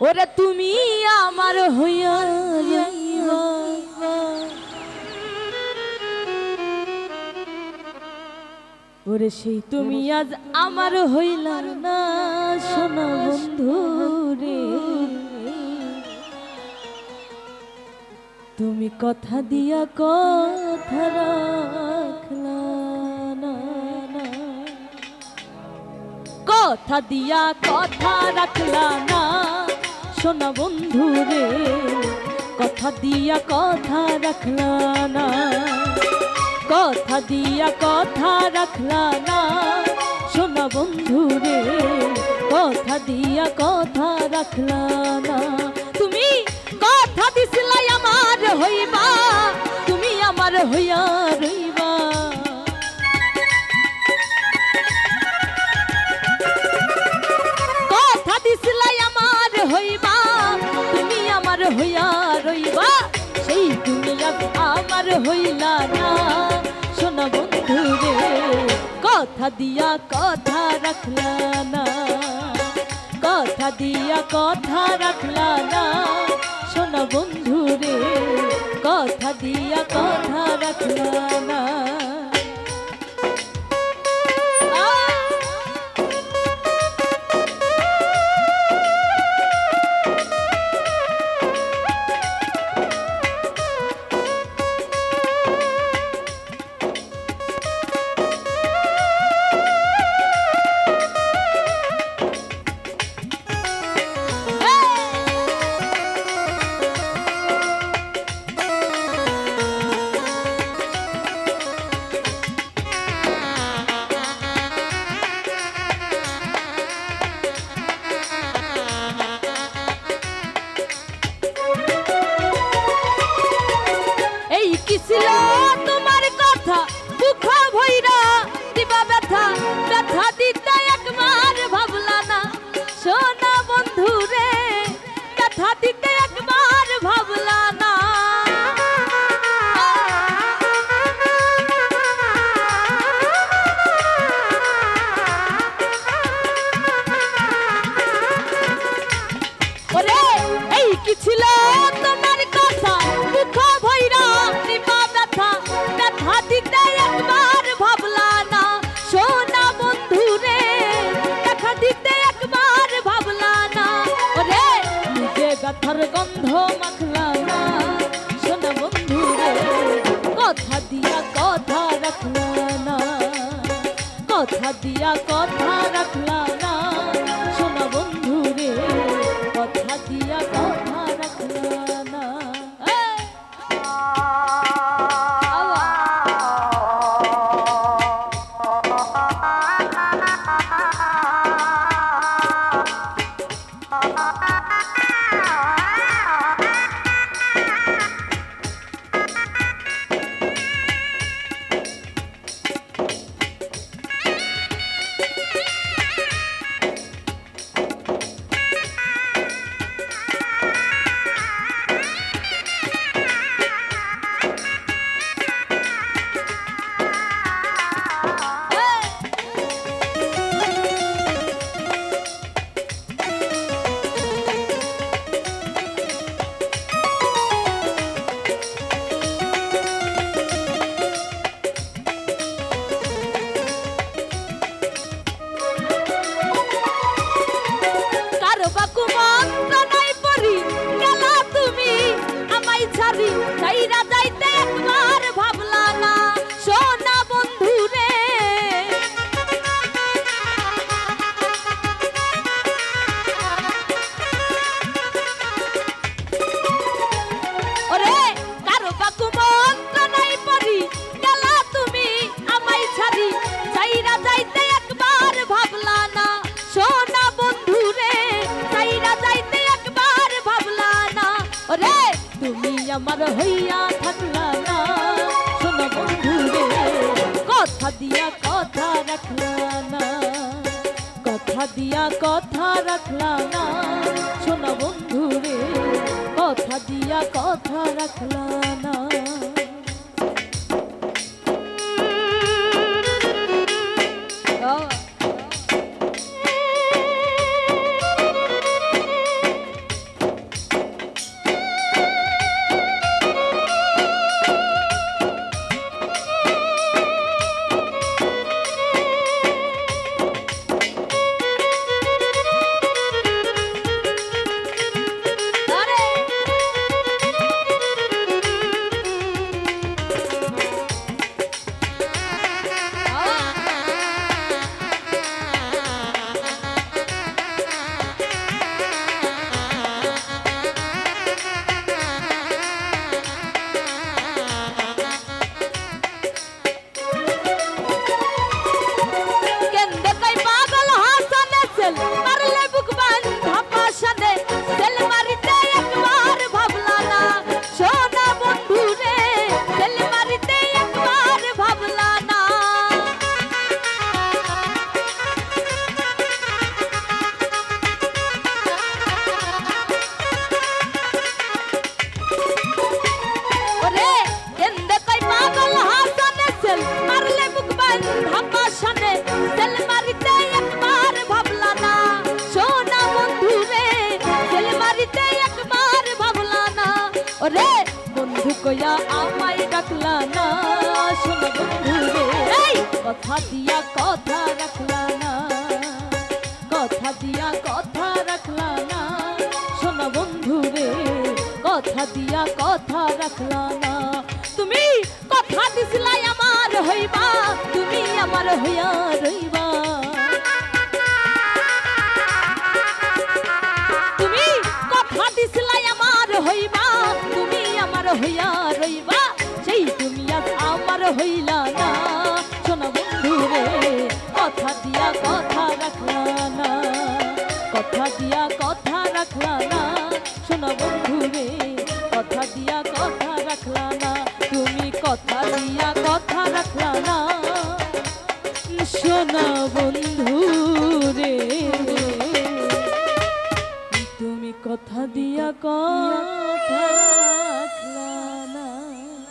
ওরে তুমি আমার হইয়া ওরে সেই তুমি আজ আমার হইলা না, সোনা বন্ধু রে। তুমি কথা দিয়া কথা রাখলা কথা দিয়া কথা রাখলা না। সোনা বন্ধু রে, কথা দিয়া কথা রাখলা না। কথা দিয়া কথা রাখলা না, শোনা বন্ধু রে, কথা দিয়া কথা রাখলা না। তুমি কথা দিছিলাই আমার হইবা হইয়া রইবা সেই তুমি আমার হইলা না। শোনা বন্ধু রে কথা দিয়া কথা রাখলা না। কথা দিয়া কথা রাখলা না। শোনা বন্ধু রে কথা দিয়া কথা রাখলা না। ব্যথার গন্ধ মাখলা না। সোনা বন্ধু রে কথা দিয়া কথা রাখলা না। কথা দিয়া কথা রাখলা না। তুমি আমার হইয়া থাকলা না। শোনো বন্ধু রে কথা দিয়া কথা রাখলা না। কথা দিয়া কথা রাখলা না। শোনো বন্ধু রে কথা দিয়া কথা রাখলা না। কইয়া আমায় ডাকলা না সোনা বন্ধু রে। কথা দিয়া কথা রাখলা না। কথা দিয়া কথা রাখলা না সোনা বন্ধু রে। কথা দিয়া কথা রাখলা না। তুমি কথা দিছিলাই আমার হইবা তুমি আমার হইয়া রইবা। দিয়া কথা রাখলা না, কথা দিয়া কথা রাখলা না। শোনা বন্ধু রে কথা দিয়া কথা রাখলা না, তুমি কথা দিয়া কথা রাখলা না। সোনা বন্ধু রে কথা দিয়া কথা